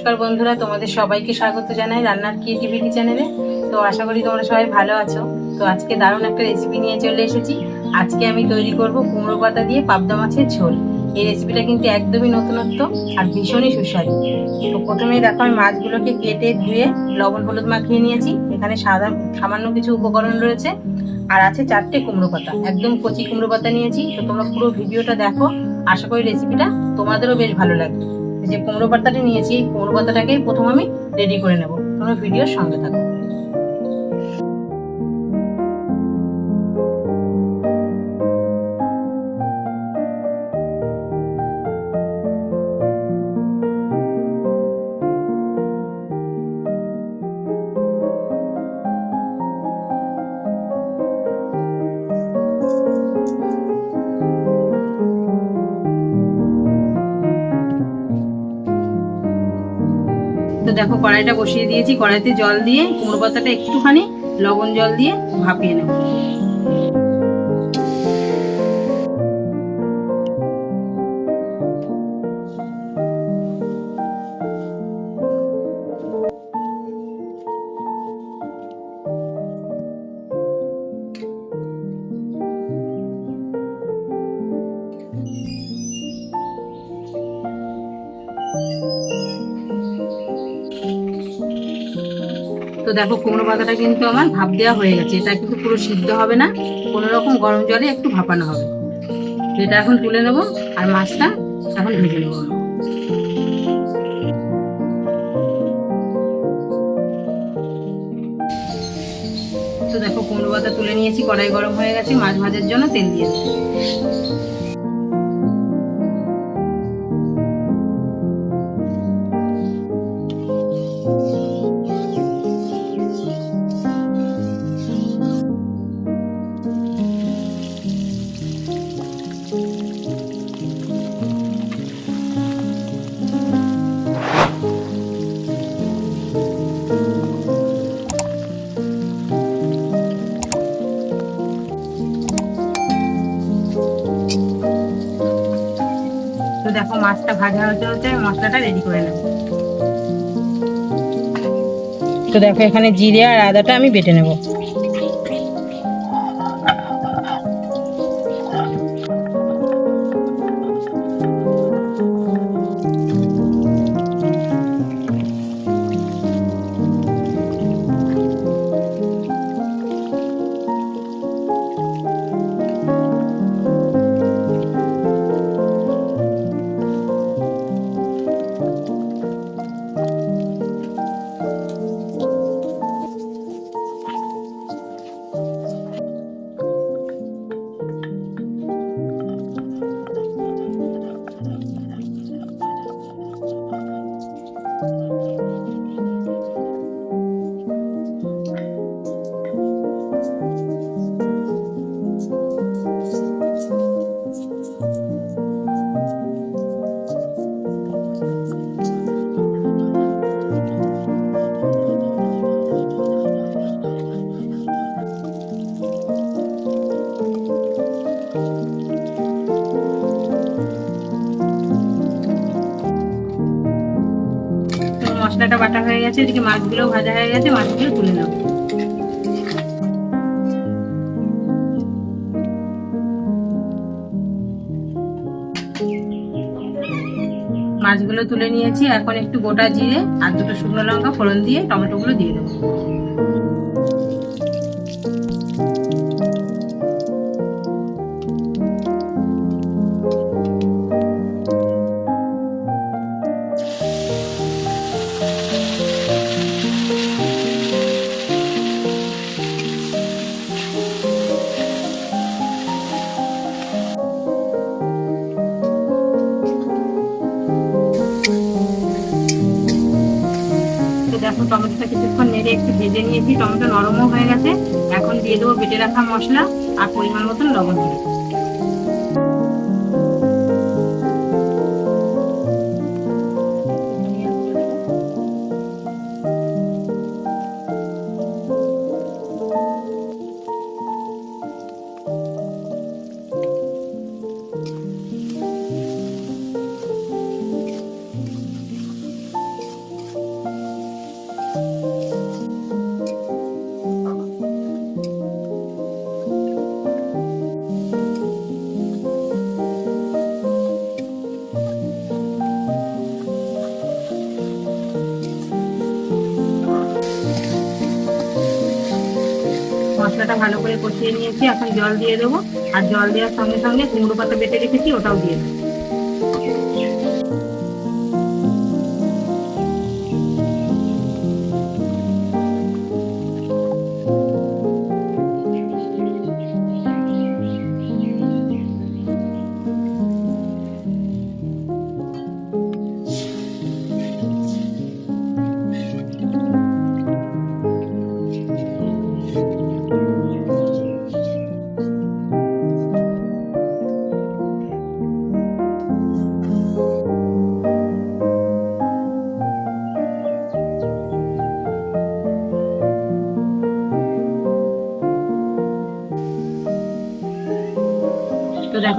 নমস্কার বন্ধুরা, তোমাদের সবাইকে স্বাগত জানাই রান্নার ক্রিয়েটিভিটি চ্যানেলে। তো আশা করি তোমরা সবাই ভালো আছো। তো আজকে দারুণ একটা রেসিপি নিয়ে চলে এসেছি। আজকে আমি তৈরি করব কুমড়ো পাতা দিয়ে পাবদা মাছের ঝোল। এই রেসিপিটা কিন্তু একদমই নতুনত্ব আর ভীষণই সুস্বাদু। তো প্রথমেই দেখো, আমি মাছগুলোকে কেটে ধুয়ে লবণ হলুদ মাখিয়ে নিয়েছি। এখানে সাদা সামান্য কিছু উপকরণ রয়েছে আর আছে চারটে কুমড়ো পাতা। একদম কচি কুমড়ো পাতা নিয়েছি। তো তোমরা পুরো ভিডিওটা দেখো। আশা করি রেসিপিটা তোমাদেরও বেশ ভালো লাগবে। যে কুমড়ো পাতাটি নিয়েছি, এই কুমড়ো পাতাটাকেই প্রথম আমি রেডি করে নেব। তোমরা ভিডিওর সঙ্গে থাকো। দেখো, কড়াইটা বসিয়ে দিয়েছি। কড়াইতে জল দিয়ে কুমড়ো পাতাটা একটুখানি লবণ জল দিয়ে ভাপিয়ে নেব। তো দেখো কুমড়ো পাতাটা কিন্তু আমার ভাপ দেওয়া হয়ে গেছে। এটা কিন্তু পুরো সিদ্ধ হবে না কোনো রকম গরম জলে একটু ভাপানো হবে। এটা এখন তুলে নেব আর মাছটা এখন ভেজে নেব তো দেখো কুমড়ো পাতা তুলে নিয়েছি, কড়াই গরম হয়ে গেছে, মাছ ভাজার জন্য তেল দিয়ে তো দেখো মাছটা ভাজা হতে হতে মশলাটা রেডি করে নেব। তো দেখো এখানে জিরে আর আদাটা আমি বেটে নেব। মশলাটা বাটা হয়ে গেছে, এদিকে মাছগুলো ভাজা হয়ে গেছে, মাছগুলো তুলে নেব মাছগুলো তুলে নিয়েছি, এখন একটু গোটা জিরে আর দুটো শুকনো লঙ্কা ফোড়ন দিয়ে টমেটোগুলো দিয়ে দেবো। কিছুক্ষণ নেড়ে একটু ভেজে নিয়েছি, টমেটো নরমও হয়ে গেছে। এখন দিয়ে দেবো বেটে রাখা মশলা আর পরিমাণ মতন লবণ দিয়ে ভালো করে কষিয়ে নিয়েছি, এখন জল দিয়ে দেবো। আর জল দেওয়ার সঙ্গে সঙ্গে কুমড়ো পাতা বেটে রেখেছি, ওটাও দিয়ে দেবো।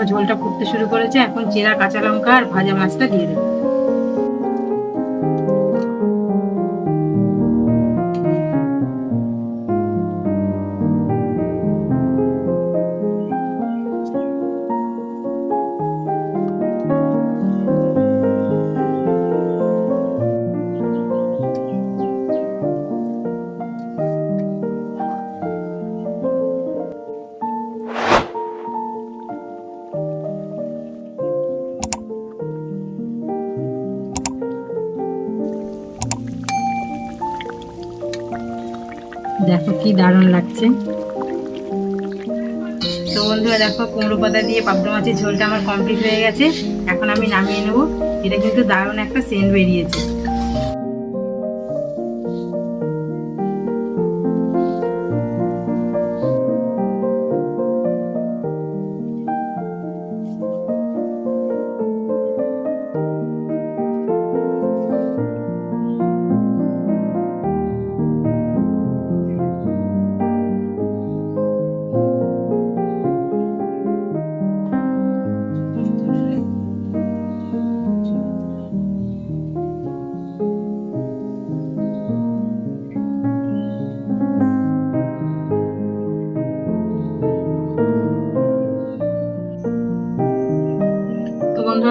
ঝোলটা ফুটতে শুরু করেছে এখন চেরা কাঁচা লঙ্কা আর ভাজা মাছটা দিয়ে দেবো। দেখো কি দারুণ লাগছে। তো বন্ধুরা দেখো, কুমড়ো পাতা দিয়ে পাবদা মাছের ঝোলটা আমার কমপ্লিট হয়ে গেছে। এখন আমি নামিয়ে নেব। এটা কিন্তু দারুণ একটা সেন্ট বেরিয়েছে।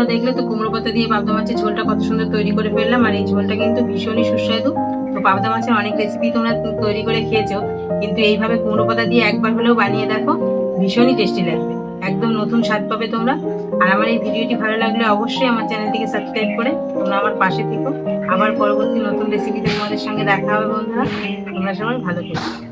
বন্ধুরা দেখলে তো কুমড়ো পাতা দিয়ে পাবদা মাছের ঝোলটা কত সুন্দর তৈরি করে ফেললাম, আর এই ঝোলটা কিন্তু ভীষণই সুস্বাদু। তো পাবদা মাছের অনেক রেসিপি তোমরা তৈরি করে খেয়েছো, কিন্তু এইভাবে কুমড়ো পাতা দিয়ে একবার হলেও বানিয়ে দেখো, ভীষণই টেস্টি লাগবে। একদম নতুন স্বাদ পাবে তোমরা। আর আমার এই ভিডিওটি ভালো লাগলে অবশ্যই আমার চ্যানেলটিকে সাবস্ক্রাইব করে তোমরা আমার পাশে থেকো। আবার পরবর্তী নতুন রেসিপিতে তোমাদের সঙ্গে দেখা হবে বন্ধুরা। তোমরা সবাই ভালো থেকো।